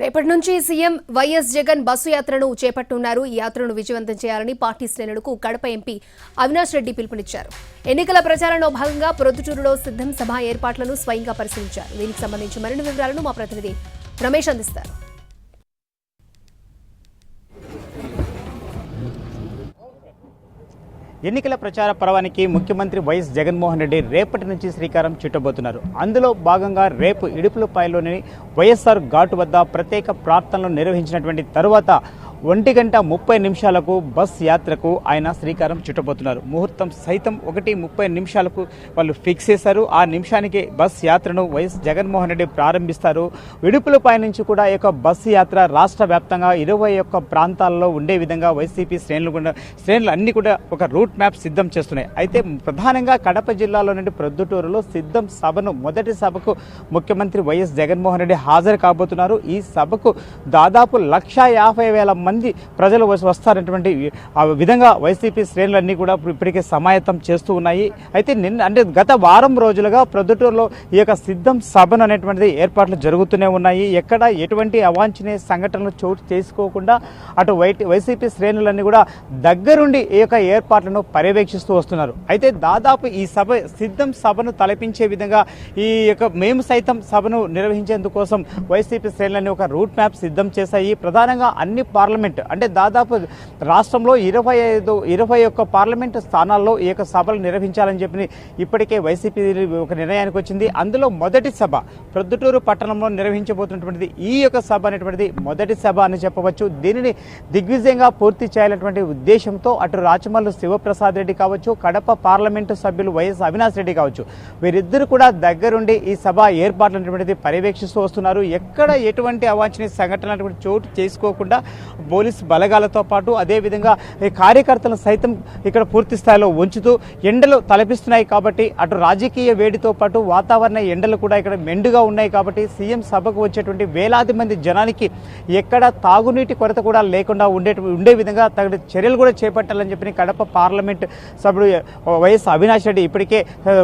రేపటి నుంచి CM YS Jagan bus యాత్రను చేపట్టనున్నారు ఈ యాత్రను విజయవంతం చేయాలని పార్టీ శ్రేణులకు కడప ఎంపీ అవినాష్ రెడ్డి పిలుపునిచ్చారు. ఎన్నికల ప్రచారంలో భాగంగా ప్రొద్దుటూరులో సిద్ధం సభ ఏర్పాట్లను స్వయంగా పరిశీలించారు. దీనికి సంబంధించి మరిన్ని వివరాలను మా ప్రతినిధి రమేష్ అందిస్తారు. ఎన్నికల ప్రచార పర్వానికి ముఖ్యమంత్రి వైఎస్ జగన్మోహన్ రెడ్డి రేపటి నుంచి శ్రీకారం చుట్టబోతున్నారు. అందులో భాగంగా రేపు ఇడుపులపాయలోని వైఎస్ఆర్ ఘాటు వద్ద ప్రత్యేక ప్రార్థనలు నిర్వహించినటువంటి తరువాత ఒంటి గంట ముప్పై నిమిషాలకు బస్ యాత్రకు ఆయన శ్రీకారం చుట్టబోతున్నారు. ముహూర్తం సైతం ఒకటి ముప్పై నిమిషాలకు వాళ్ళు ఫిక్స్ చేశారు. ఆ నిమిషానికి బస్ యాత్రను వైఎస్ జగన్మోహన్ రెడ్డి ప్రారంభిస్తారు. విడుపులపై నుంచి కూడా ఈ యొక్క బస్సు యాత్ర రాష్ట్ర వ్యాప్తంగా ఇరవై ఒక్క ప్రాంతాల్లో ఉండే విధంగా వైసీపీ శ్రేణులు కూడా శ్రేణులు అన్ని కూడా ఒక రూట్ మ్యాప్ సిద్ధం చేస్తున్నాయి. అయితే ప్రధానంగా కడప జిల్లాలో నుండి ప్రొద్దుటూరులో సిద్ధం సభను మొదటి సభకు ముఖ్యమంత్రి వైఎస్ జగన్మోహన్ రెడ్డి హాజరు కాబోతున్నారు. ఈ సభకు దాదాపు లక్ష యాభై వేల మంది ప్రజలు వస్తారనేటువంటి ఆ విధంగా వైసీపీ శ్రేణులన్నీ కూడా ఇప్పటికే సమాయత్తం చేస్తూ ఉన్నాయి. అయితే నిన్న అంటే గత వారం రోజులుగా ప్రొద్దుటూరులో ఈ యొక్క సిద్ధం సభను అనేటువంటిది ఏర్పాట్లు జరుగుతూనే ఉన్నాయి. ఎక్కడ ఎటువంటి అవాంఛనీయ సంఘటనలు చోటు చేసుకోకుండా అటు వైటి వైసీపీ శ్రేణులన్నీ కూడా దగ్గరుండి ఈ యొక్క ఏర్పాట్లను పర్యవేక్షిస్తూ వస్తున్నారు. అయితే దాదాపు ఈ సభ సిద్ధం సభను తలపించే విధంగా ఈ యొక్క మేము సైతం సభను నిర్వహించేందుకోసం వైసీపీ శ్రేణులన్నీ ఒక రూట్ మ్యాప్ సిద్ధం చేశాయి. ప్రధానంగా అన్ని పార్లమెంట్ అంటే దాదాపు రాష్ట్రంలో ఇరవై ఐదు ఇరవై ఒక్క పార్లమెంటు స్థానాల్లో ఈ యొక్క సభలు నిర్వహించాలని చెప్పి ఇప్పటికే వైసీపీ ఒక నిర్ణయానికి వచ్చింది. అందులో మొదటి సభ ప్రొద్దుటూరు పట్టణంలో నిర్వహించబోతున్నటువంటిది ఈ యొక్క సభ అనేటువంటిది మొదటి సభ అని చెప్పవచ్చు. దీనిని దిగ్విజయంగా పూర్తి చేయాలన్నటువంటి ఉద్దేశంతో అటు రాచమల్లు శివప్రసాద్ రెడ్డి కావచ్చు కడప పార్లమెంటు సభ్యులు వైఎస్ అవినాష్ రెడ్డి కావచ్చు వీరిద్దరు కూడా దగ్గరుండి ఈ సభ ఏర్పాట్లు అనేటువంటిది పర్యవేక్షిస్తూ వస్తున్నారు. ఎక్కడ ఎటువంటి అవాంఛనీయ సంఘటన చోటు చేసుకోకుండా పోలీస్ బలగాలతో పాటు అదేవిధంగా కార్యకర్తలను సైతం ఇక్కడ పూర్తి స్థాయిలో ఉంచుతూ ఎండలు తలపిస్తున్నాయి కాబట్టి అటు రాజకీయ వేడితో పాటు వాతావరణ ఎండలు కూడా ఇక్కడ మెండుగా ఉన్నాయి కాబట్టి సీఎం సభకు వచ్చేటువంటి వేలాది మంది జనానికి ఎక్కడ తాగునీటి కొరత కూడా లేకుండా ఉండే ఉండే విధంగా తగిన చర్యలు కూడా చేపట్టాలని చెప్పి కడప పార్లమెంట్ సభ్యుడు వైఎస్ అవినాష్ రెడ్డి ఇప్పటికే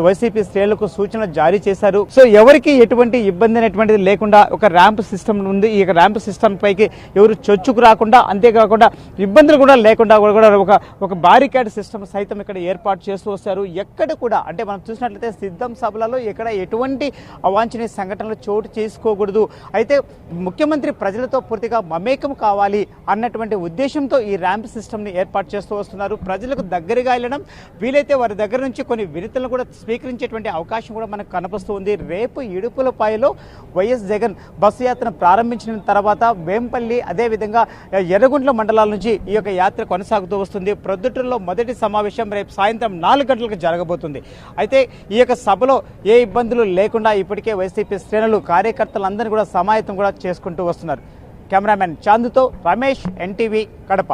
వైసీపీ శ్రేణులకు సూచన జారీ చేశారు. సో ఎవరికి ఎటువంటి ఇబ్బంది అనేటువంటిది లేకుండా ఒక ర్యాంప్ సిస్టమ్ ఉంది. ఈ ర్యాంప్ సిస్టమ్ పైకి ఎవరు చొచ్చుకు రాకుండా అంతేకాకుండా ఇబ్బందులు కూడా లేకుండా కూడా కూడా ఒక ఒక బారికేడ్ సిస్టమ్ సైతం ఇక్కడ ఏర్పాటు చేస్తూ వస్తారు. ఎక్కడ కూడా అంటే మనం చూసినట్లయితే సిద్ధం సభలలో ఎక్కడ ఎటువంటి అవాంఛనీయ సంఘటనలు చోటు చేసుకోకూడదు. అయితే ముఖ్యమంత్రి ప్రజలతో పూర్తిగా మమేకం కావాలి అన్నటువంటి ఉద్దేశంతో ఈ ర్యాంప్ సిస్టమ్ని ఏర్పాటు చేస్తూ వస్తున్నారు. ప్రజలకు దగ్గరగా వెళ్ళడం వీలైతే వారి దగ్గర నుంచి కొన్ని వినతులను కూడా స్వీకరించేటువంటి అవకాశం కూడా మనకు కనిపిస్తూ ఉంది. రేపు ఇడుపులపాయలో వైఎస్ జగన్ బస్సు యాత్ర ప్రారంభించిన తర్వాత వేంపల్లి అదేవిధంగా ఎర్రగుంట్ల మండలాల నుంచి ఈ యొక్క యాత్ర కొనసాగుతూ వస్తుంది. ప్రొద్దుటూరులో మొదటి సమావేశం రేపు సాయంత్రం నాలుగు గంటలకు జరగబోతుంది. అయితే ఈ యొక్క సభలో ఏ ఇబ్బందులు లేకుండా ఇప్పటికే వైసీపీ శ్రేణులు కార్యకర్తలందరినీ కూడా సమాయత్తం కూడా చేసుకుంటూ వస్తున్నారు. కెమెరామెన్ చాందుతో రమేష్ ఎన్టీవీ కడప.